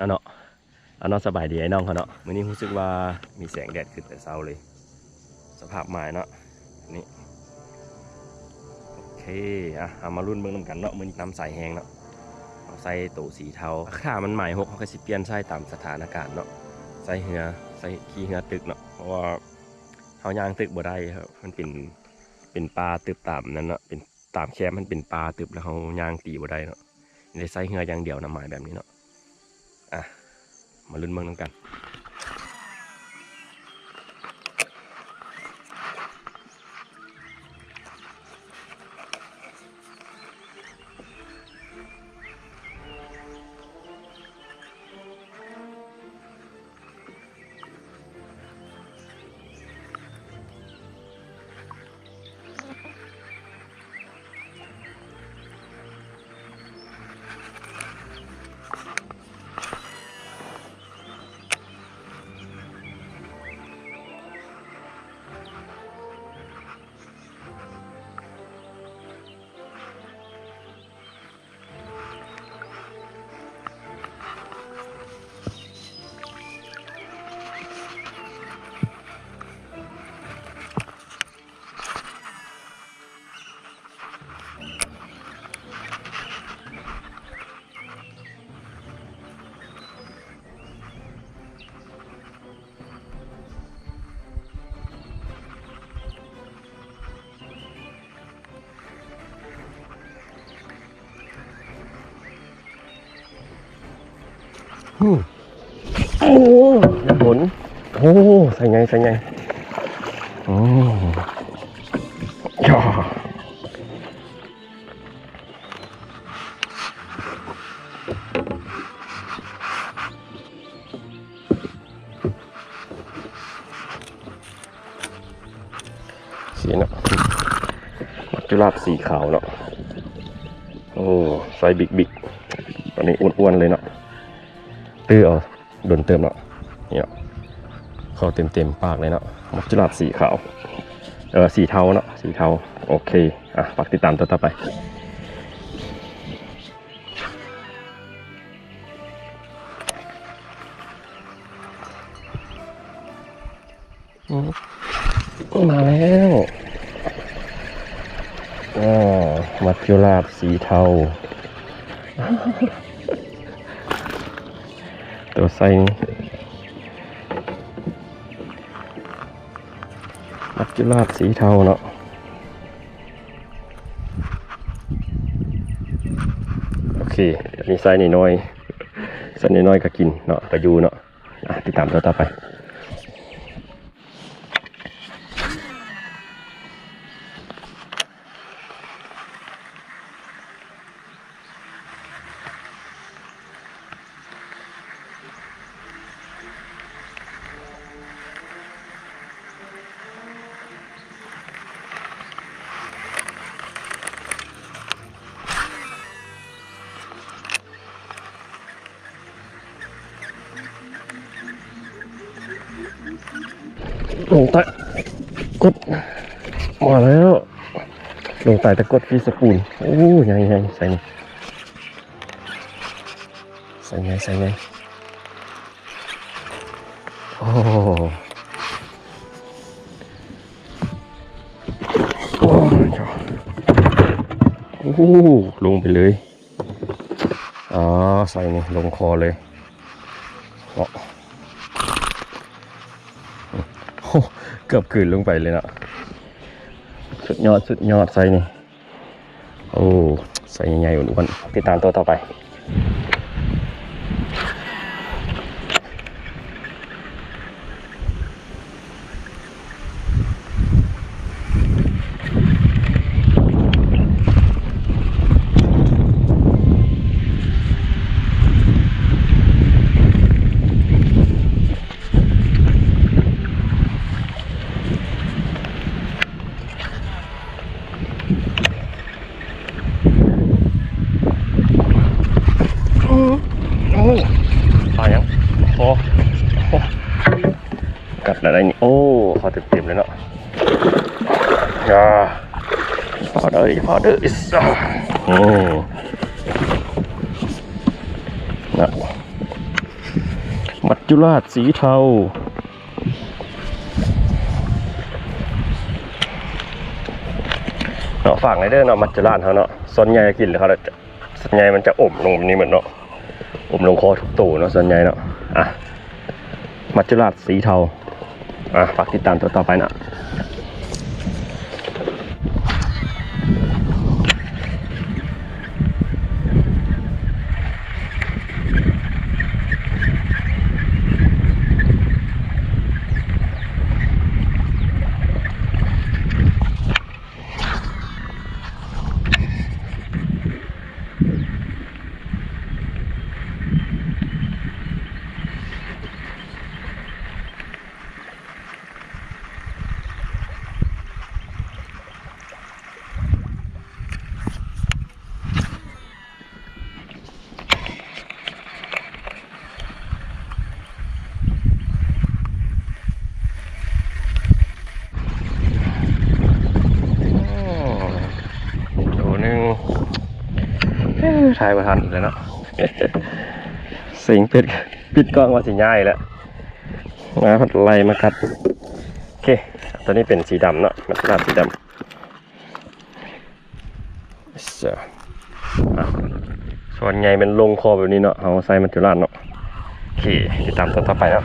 เอาเนาะเอาเนาะสบายดีไอ้น้องเขาเนาะมื้อนี้รู้สึกว่ามีแสงแดดขึ้นแต่เช้าเลย สภาพหมายเนาะนี่โอเคอะเอามารุ่นเบิ่งนำกันเนาะมื้อนี้น้ำใสแห้งเนาะเอาใส่ตู้สีเทาค่ามันหมายหกเขาก็สิเปลี่ยนใส่ตามสถานการณ์เนาะใส่เหือใส่ขี้เหือตึกเนาะเพราะว่าเฮายางตึกบ่ได้ครับมันเป็นเป็นปลาตึบตามนั้นเนาะเป็นตามแคมมันเป็นปลาตึบแล้วเฮายางตีบ่ได้เนาะได้ใส่เหืออย่างเดียวนะหมายแบบนี้เนาะ อะมาลุ้นเมืองนำกัน โอ้ยผลโอ้ใส่ไงใส่ไงโอ้ย่าสีเนาะมัจจุราชสีขาวเนาะ โอ้ไซส์บิ๊กบิ๊กตอนนี้อ้วนๆเลยเนาะ ตื้อเอาโดนเติมเนาะเนี่ยเข้าเต็มเต็มๆปากเลยเนาะมัจจุราชสีขาวเออสีเทาเนาะสีเทาโอเคอะฝากติดตามตัวต่อไปมมาแล้วอ๋อมัจจุราชสีเทา ตัวไซส์มัจจุราชสีเทาเนาะโอเคอันนี้ไซส์น้อยไซส์น้อยก็กินเนาะก็อยู่เนาะอะติดตามตัวต่อไป ลงใต้กดมาแล้วลงใต้ตะกดฟีสปูนโอ้ยยังไงใส่นี่ใส่ไงใส่ไงโอ้โอ้ยโอ้โหลงไปเลยอ๋อใส่นี่ลงคอเลยเนาะโอ้ เกือบขืนลงไปเลยเนาะสุดยอดสุดยอดไซนี่ โอ้ไซส์ใหญ่ๆอ้วนๆติดตามตัวต่อไป โอ้ปลายังโอ้โอ้กัดอะไรนี่ โอ้เขาเต็มๆเลยเนาะ ยาพอเด้อพอเด้ออิสระโอ้นะมัจจุราชสีเทาเนาะฝากในเด้อเนาะมัจจุราชเขาเนาะส่วนใหญ่กินแล้วเขาจะส่วนใหญ่มันจะอมลงแบบนี้เหมือนเนาะอมลงคอทุกตัวเนาะส่วนใหญ่เนาะอะมัจจุราชสีเทาอะฝากติดตามตัวต่อไปนะตัวหนึง เอ้ยถ่ายประทันอีกแล้วเนาะสิงเป็ดปิดกล้องมาสีง่ายแล้วมาพัดไล่มากัดโอเคตัวนี้เป็นสีดำเนาะมันจะสีดำจ้ะส่วนใหญ่เป็นลงคอแบบนี้เนาะเอาใส่มันจุราดเนาะโอเคติดตามตอนต่อไปแล้ว